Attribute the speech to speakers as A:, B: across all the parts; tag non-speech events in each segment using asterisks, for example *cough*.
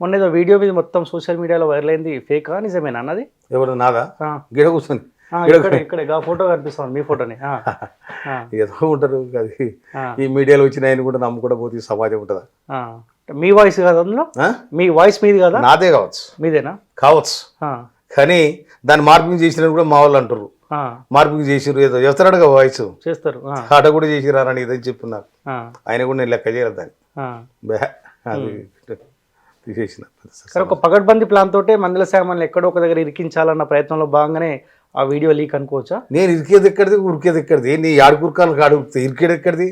A: మొన్న ఏదో వీడియో మీద మొత్తం సోషల్ మీడియాలో వైరల్ అయింది ఫేకా? నిజమేనా అన్నది?
B: ఎవరు నాదా? గిడ కూర్చొని
A: ఇక్కడ ఫోటో కనిపిస్తుంది మీ ఫోటోని. *laughs*
B: ఏదో ఉంటారు అది ఈ మీడియాలో వచ్చిన ఆయన కూడా నమ్ముకుండా పోతే సమాజం ఉంటుందా.
A: మీ వాయిస్ కదా అందులో? మీ వాయిస్ మీది కదా?
B: నాదే కావచ్చు.
A: మీదేనా?
B: కావచ్చు. కానీ దాన్ని మార్పింగ్ చేసిన కూడా మా వాళ్ళు అంటారు మార్పింగ్ చేసిర్రు ఏదో చేస్తాడు వాయిస్.
A: చేస్తారు
B: ఆట కూడా చేసిరారని ఇదని చెప్పున్నారు
A: ఆ,
B: ఆయన కూడా నేను లెక్క చేయలేదు దాన్ని. అది తీసేసిన
A: కానీ ఒక పగడ్బందీ ప్లాన్ తోటే మందుల సామాన్లు ఎక్కడో ఒక దగ్గర ఇరికించాలన్న ప్రయత్నంలో భాగంగానే ఆ వీడియో లీక్ అనుకోవచ్చా?
B: నేను ఇరికేది ఎక్కడిది ఉరికేది ఎక్కడిది? నీ ఆడు కురకాలు కాడు ఇరికేది ఎక్కడిది?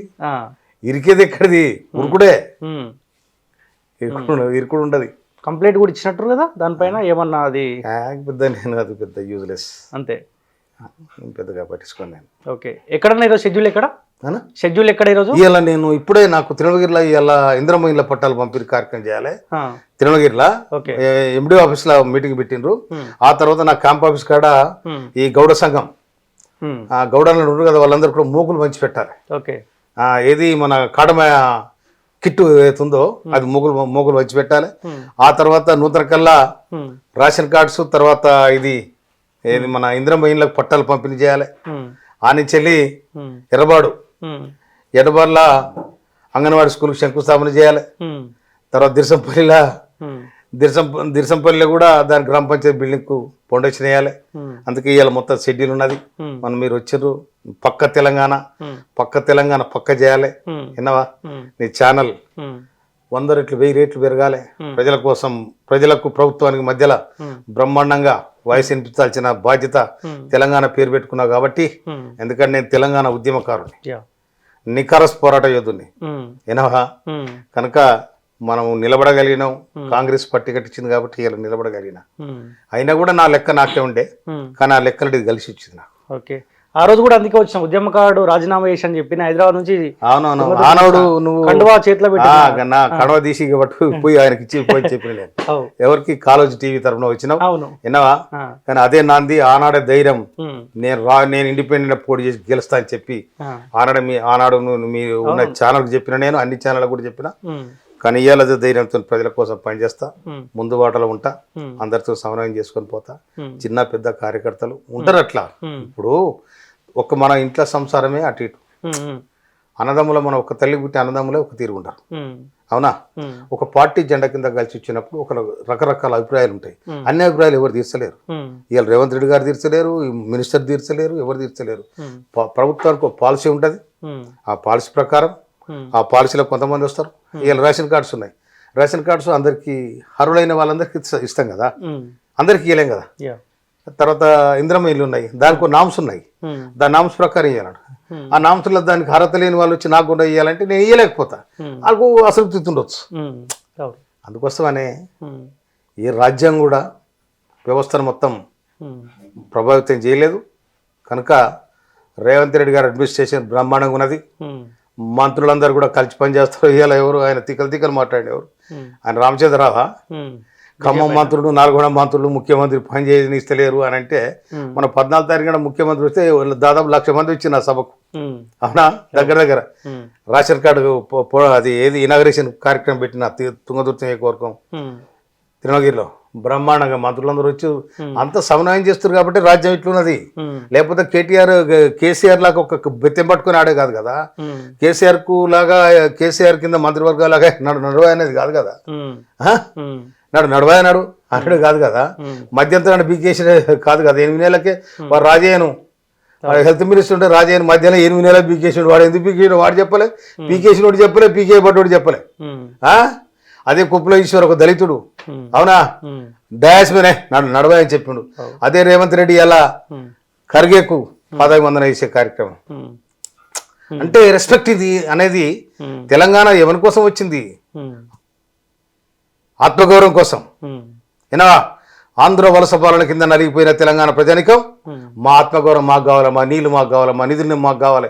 B: ఇరికేది ఎక్కడిది? ఉరుకుడే. ఇరుకుడు ఇరుకుడు ఉండదు.
A: కంప్లైంట్ కూడా ఇచ్చినట్టు కదా దానిపైన ఏమన్నా అది?
B: పెద్ద నేను అది పెద్ద యూజ్లెస్
A: అంతే.
B: పెద్దగా పట్టించుకోను నేను.
A: ఓకే. ఎక్కడన్నా ఈరోజు షెడ్యూల్ ఎక్కడ? షెడ్యూల్ ఎక్కడ ఈరోజు?
B: ఇవాళ నేను ఇప్పుడే నాకు తిరుమలగిరిలో ఇవాళ ఇంద్రమ్మ ఇళ్ళ పట్టాలు పంపిణీ కార్యక్రమం చేయాలి. తిరుమలగిరిలో ఎండి ఆఫీస్లో మీటింగ్ పెట్టిండ్రు. ఆ తర్వాత నా క్యాంప్ ఆఫీస్ కాడ ఈ గౌడ సంఘం ఆ గౌడలు ఉన్నారు కదా వాళ్ళందరూ కూడా మూగులు పంచి పెట్టాలి.
A: ఓకే.
B: ఏది మన కాడమ కిట్టు ఏతుందో అది మూగులు మూగులు పంచి పెట్టాలి. ఆ తర్వాత నూతన కల్లా రేషన్ కార్డ్స్ తర్వాత ఇది ఏది మన ఇంద్రమ్మ ఇళ్ళకి పట్టాలు పంపిణీ చేయాలి. ఆ నుంచి వెళ్ళి ఎర్రబాడు ఎర్రబాడులో అంగన్వాడీ స్కూల్కి శంకుస్థాపన చేయాలి. తర్వాత దిర్సంపల్లిలో దిర్సం దిర్సంపల్లిలో కూడా దాని గ్రామ పంచాయతీ బిల్డింగ్కు ఫౌండేషన్ వేయాలి. అందుకే ఇవాళ మొత్తం షెడ్యూల్ ఉన్నది. మనం మీరు వచ్చారు పక్క తెలంగాణ పక్క తెలంగాణ పక్క చేయాలి. విన్నావా? నీ ఛానల్. వంద రెట్లు వెయ్యి రేట్లు పెరగాలి. ప్రజల కోసం ప్రజలకు ప్రభుత్వానికి మధ్యలో బ్రహ్మాండంగా వాయిస్ వినిపించాల్సిన బాధ్యత తెలంగాణ పేరు పెట్టుకున్నావు కాబట్టి ఎందుకంటే నేను తెలంగాణ ఉద్యమకారుని. నికారస్ పోరాట యోధుని.
A: ఉమ్,
B: కనుక మనం నిలబడగలిగినాం. కాంగ్రెస్ పట్టి కట్టించింది కాబట్టి ఇలా నిలబడగలిగిన. అయినా కూడా నా లెక్క నాకే ఉండే. కానీ ఆ లెక్కలు కలిసి వచ్చింది నాకు.
A: ఓకే. ఆ రోజు కూడా అందుకే వచ్చిన ఉద్యమకారుడు రాజీనామా చేసి అని చెప్పిన హైదరాబాద్ నుంచి
B: అవునవును. ఆనాడు నువ్వు
A: కండువా చేతిలో పెట్టి
B: ఆ, నా కడవ తీసి *laughs* పోయి ఆయనకి ఇచ్చి పోయి
A: అవు,
B: ఎవరికి? కాలేజ్ టీవీ తరఫున వచ్చినావు
A: అవును.
B: విన్నావా? కానీ అదే నాంది ఆనాడే ధైర్యం. నేను రా నేను ఇండిపెండెంట్ పోటీ చేసి గెలుస్తా అని చెప్పి ఆనాడు మీ ఆనాడు నువ్వు మీ ఉన్న ఛానల్కి చెప్పిన నేను అన్ని ఛానళ్ళకు కూడా చెప్పిన. కానీ ఇవాళ ధైర్యంతో ప్రజల కోసం పనిచేస్తా. ముందు బాటలో ఉంటా. అందరితో సమన్వయం చేసుకొని పోతా. చిన్న పెద్ద కార్యకర్తలు ఉంటారు అట్లా ఇప్పుడు ఒక మన ఇంట్లో సంసారమే అటు ఇటు. అన్నదమ్ముల మన ఒక తల్లి పుట్టి అన్నదమ్ములే ఒక తీరు ఉంటారు. అవునా? ఒక పార్టీ జెండా కింద కలిసి వచ్చినప్పుడు ఒక రకరకాల అభిప్రాయాలు ఉంటాయి. అన్ని అభిప్రాయాలు ఎవరు తీర్చలేరు. ఇవాళ రేవంత్ రెడ్డి గారు తీర్చలేరు మినిస్టర్ తీర్చలేరు ఎవరు తీర్చలేరు. ప్రభుత్వానికి ఒక పాలసీ ఉంటుంది. ఆ పాలసీ ప్రకారం ఆ పాలసీలో కొంతమంది వస్తారు. ఇవాళ రేషన్ కార్డ్స్ ఉన్నాయి. రేషన్ కార్డ్స్ అందరికీ అర్హులైన వాళ్ళందరికీ ఇస్త- కదా. అందరికీ ఇవ్వలేం కదా. తర్వాత ఇంద్రమ ఇల్లు ఉన్నాయి. దానికి నామ్స్ ఉన్నాయి. దాని నామ్స్ ప్రకారం
A: Hmm.
B: ఆ నామ్స్లో దానికి అర్హత లేని వాళ్ళు వచ్చి నాకు కూడా ఇవ్వాలంటే నేను ఇవ్వలేకపోతా
A: Hmm.
B: వాళ్ళకు అసంతృప్తి ఉండొచ్చు. అందుకోసమనే ఈ రాజ్యం కూడా వ్యవస్థను మొత్తం ప్రభావితం చేయలేదు. కనుక రేవంత్ రెడ్డి గారి అడ్మినిస్ట్రేషన్ బ్రహ్మాండంగా ఉన్నది. మంత్రులందరూ కూడా కలిసి పనిచేస్తారు ఇవాళ ఎవరు? ఆయన తిక్కలు తిక్కలు మాట్లాడేవారు ఆయన రామచంద్రరావా? ఖమ్మం మంత్రులు నల్గొండ మంత్రులు ముఖ్యమంత్రి పని చేయనిస్తలేరు అని అంటే మన పద్నాలుగు తారీఖున ముఖ్యమంత్రి వస్తే దాదాపు లక్ష మంది వచ్చింది ఆ సభకు. అవునా? దగ్గర దగ్గర. రేషన్ కార్డు అది ఏది ఇనాగరేషన్ కార్యక్రమం పెట్టిన తి- తుంగతుర్తి నియోజకవర్గం
A: ఉమ్,
B: తిరునగిరిలో బ్రహ్మాండంగా మంత్రులందరూ వచ్చి అంత సమన్వయం చేస్తారు కాబట్టి రాజ్యం ఇట్లున్నది. లేకపోతే కేటీఆర్ కేసీఆర్ లాగా ఒక బెత్తం పట్టుకొని ఆడే కాదు కదా. కేసీఆర్కు లాగా కేసీఆర్ కింద మంత్రివర్గాలాగా నడు నడువా అనేది కాదు. కదా నడు నడువా నాడు? అన్నాడు కాదు కదా. మధ్యంతరం బీకేసీ కాదు కదా. ఎనిమిది నెలలకే వాడు రాజయ్యను. వాడు హెల్త్ మినిస్టర్ ఉంటే రాజయ్యను మధ్యాహ్నం ఎనిమిది నెలలు పీకేసాడు వాడు ఎందుకు పీకేసాడు వాడు చెప్పలే. పీకేసినోడు చెప్పలే పీకే పడ్డోడు చెప్పలే? అదే కుప్పల ఈశ్వర్ ఒక దళితుడు. అవునా? డయాస్ మీనే. నడు నడవా అని చెప్పిండు. అదే రేవంత్ రెడ్డి ఎలా
A: ఉమ్,
B: ఖర్గేకు పదవి వందన వేసే కార్యక్రమం. అంటే రెస్పెక్ట్ ఇది అనేది తెలంగాణ ఎవరి కోసం వచ్చింది? ఆత్మగౌరవం కోసం. ఏనా? ఆంధ్ర వలస పాలన కింద నలిగిపోయిన తెలంగాణ ప్రజానికం మా ఆత్మగౌరవం మాకు కావాలి మా నీళ్ళు మాకు కావాలి మా నిధులు మాకు కావాలి.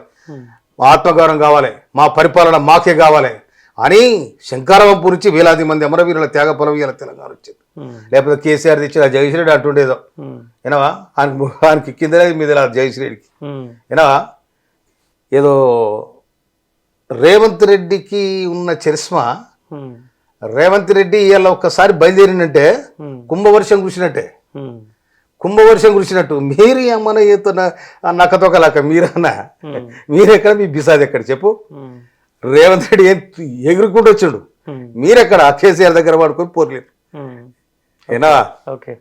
B: మా ఆత్మగౌరవం కావాలి మా పరిపాలన మాకే కావాలి అని శంకారవం పూరించి వేలాది మంది అమరవీరుల త్యాగ పొలవీయాల తెలంగాణ వచ్చింది. లేకపోతే కేసీఆర్ తెచ్చిన జయశ్రీరెడ్డి అంటుండేదో.
A: ఉమ్,
B: ఏనావా ఆయనకి ఆయనకి కిందనే మీద జయశ్రీరెడ్డికి.
A: ఉమ్,
B: ఏనావా ఏదో రేవంత్ రెడ్డికి ఉన్న చరిస్మా రేవంత్ రెడ్డి ఇవాళ ఒక్కసారి బయలుదేరినంటే కుంభవర్షం కురిసినట్టే. కుంభవర్షం కురిసినట్టు. మీరు ఏమన్నా ఏతున్న నక్కతొకలాక మీరన్నా మీరెక్కడ మీ బిసాది ఎక్కడ చెప్పు? రేవంత్ రెడ్డి ఏం ఎగురుకుంటూ వచ్చిండు? మీరెక్కడ కేసీఆర్ దగ్గర పడుకొని పోర్లేదు. ఏనా?
A: ఓకే.